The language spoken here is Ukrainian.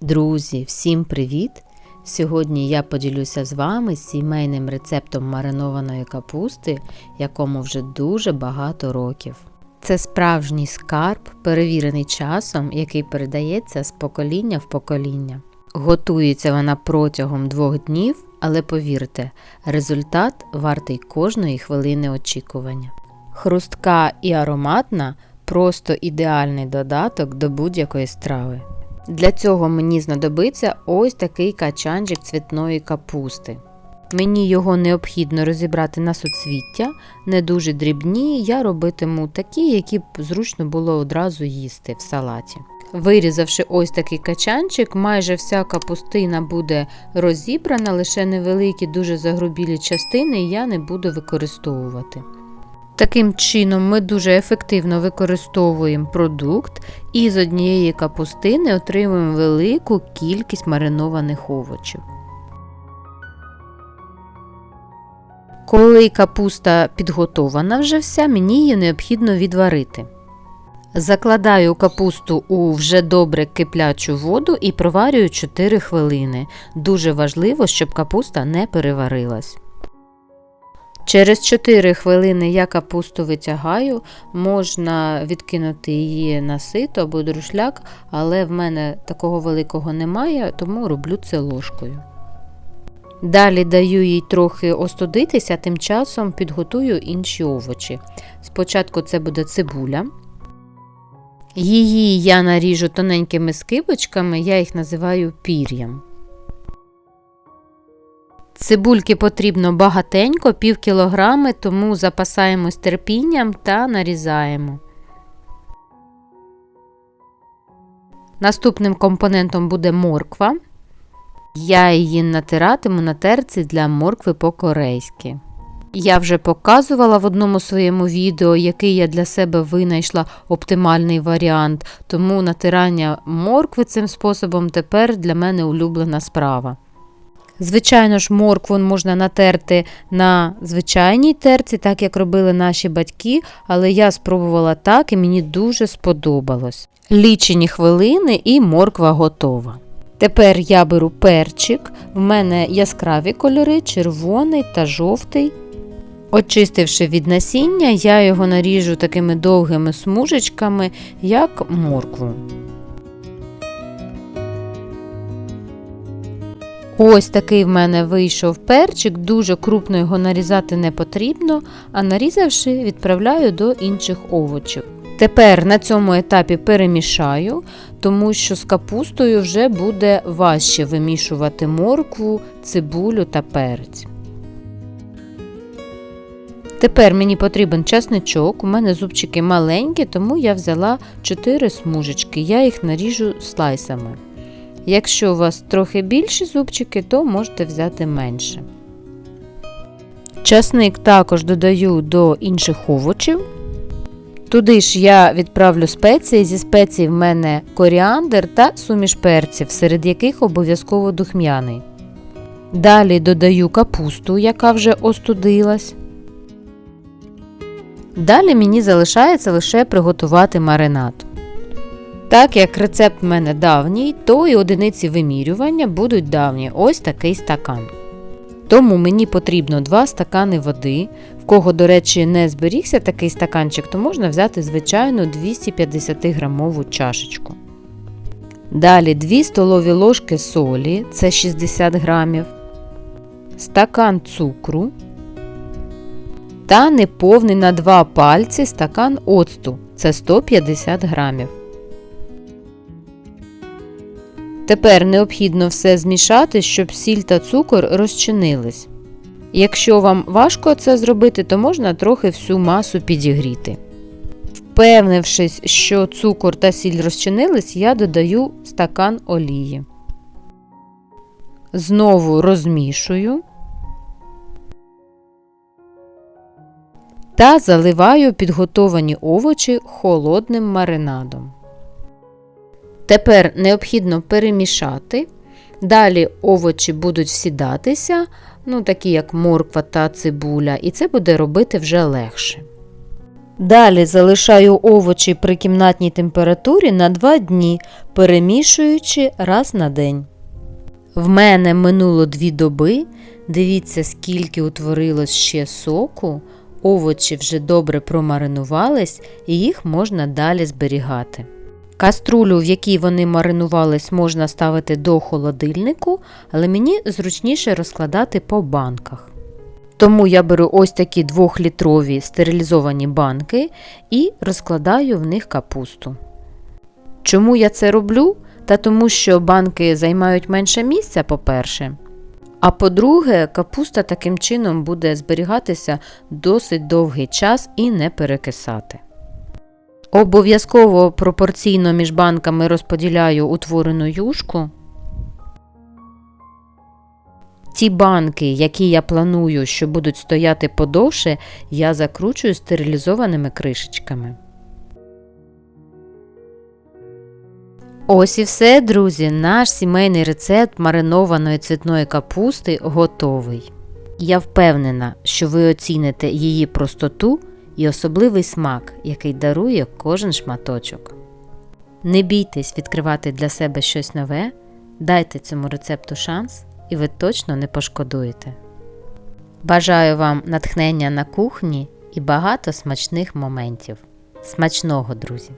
Друзі, всім привіт! Сьогодні я поділюся з вами сімейним рецептом маринованої капусти, якому вже дуже багато років. Це справжній скарб, перевірений часом, який передається з покоління в покоління. Готується вона протягом двох днів, але повірте, результат вартий кожної хвилини очікування. Хрустка і ароматна просто ідеальний додаток до будь-якої страви. Для цього мені знадобиться ось такий качанчик цвітної капусти. Мені його необхідно розібрати на суцвіття, не дуже дрібні, я робитиму такі, які б зручно було одразу їсти в салаті. Вирізавши ось такий качанчик, майже вся капустина буде розібрана, лише невеликі, дуже загрубілі частини я не буду використовувати. Таким чином, ми дуже ефективно використовуємо продукт і з однієї капустини отримуємо велику кількість маринованих овочів. Коли капуста підготована вже вся, мені її необхідно відварити. Закладаю капусту у вже добре киплячу воду і проварюю 4 хвилини. Дуже важливо, щоб капуста не переварилась. Через 4 хвилини я капусту витягаю, можна відкинути її на сито або друшляк, але в мене такого великого немає, тому роблю це ложкою. Далі даю їй трохи остудитися, тим часом підготую інші овочі. Спочатку це буде цибуля. Її я наріжу тоненькими скибочками, я їх називаю пір'ям. Цибульки потрібно багатенько, пів кілограми, тому запасаємось терпінням та нарізаємо. Наступним компонентом буде морква. Я її натиратиму на терці для моркви по-корейськи. Я вже показувала в одному своєму відео, який я для себе винайшла оптимальний варіант, тому натирання моркви цим способом тепер для мене улюблена справа. Звичайно ж, моркву можна натерти на звичайній терці, так як робили наші батьки, але я спробувала так і мені дуже сподобалось. Лічені хвилини і морква готова. Тепер я беру перчик, в мене яскраві кольори, червоний та жовтий. Очистивши від насіння, я його наріжу такими довгими смужечками, як моркву. Ось такий в мене вийшов перчик, дуже крупно його нарізати не потрібно, а нарізавши, відправляю до інших овочів. Тепер на цьому етапі перемішаю, тому що з капустою вже буде важче вимішувати моркву, цибулю та перець. Тепер мені потрібен часничок, у мене зубчики маленькі, тому я взяла 4 смужечки, я їх наріжу слайсами. Якщо у вас трохи більші зубчики, то можете взяти менше. Часник також додаю до інших овочів. Туди ж я відправлю спеції. Зі спецій в мене коріандр та суміш перців, серед яких обов'язково духмяний. Далі додаю капусту, яка вже остудилась. Далі мені залишається лише приготувати маринад. Так як рецепт в мене давній, то і одиниці вимірювання будуть давні ось такий стакан. Тому мені потрібно 2 стакани води. В кого, до речі, не зберігся такий стаканчик, то можна взяти звичайну 250 грамову чашечку. Далі 2 столові ложки солі, це 60 грамів, стакан цукру та неповний на 2 пальці стакан оцту, це 150 грамів. Тепер необхідно все змішати, щоб сіль та цукор розчинились. Якщо вам важко це зробити, то можна трохи всю масу підігріти. Впевнившись, що цукор та сіль розчинились, я додаю стакан олії. Знову розмішую та заливаю підготовані овочі холодним маринадом. Тепер необхідно перемішати. Далі овочі будуть всідатися, ну, такі як морква та цибуля, і це буде робити вже легше. Далі залишаю овочі при кімнатній температурі на 2 дні, перемішуючи раз на день. В мене минуло 2 доби. Дивіться, скільки утворилось ще соку. Овочі вже добре промаринувались і їх можна далі зберігати. Каструлю, в якій вони маринувались, можна ставити до холодильнику, але мені зручніше розкладати по банках. Тому я беру ось такі 2-літрові стерилізовані банки і розкладаю в них капусту. Чому я це роблю? Та тому, що банки займають менше місця, по-перше. А по-друге, капуста таким чином буде зберігатися досить довгий час і не перекисати. Обов'язково пропорційно між банками розподіляю утворену юшку. Ті банки, які я планую, що будуть стояти подовше, я закручую стерилізованими кришечками. Ось і все, друзі, наш сімейний рецепт маринованої цвітної капусти готовий. Я впевнена, що ви оціните її простоту і особливий смак, який дарує кожен шматочок. Не бійтесь відкривати для себе щось нове, дайте цьому рецепту шанс, і ви точно не пошкодуєте. Бажаю вам натхнення на кухні і багато смачних моментів. Смачного, друзі!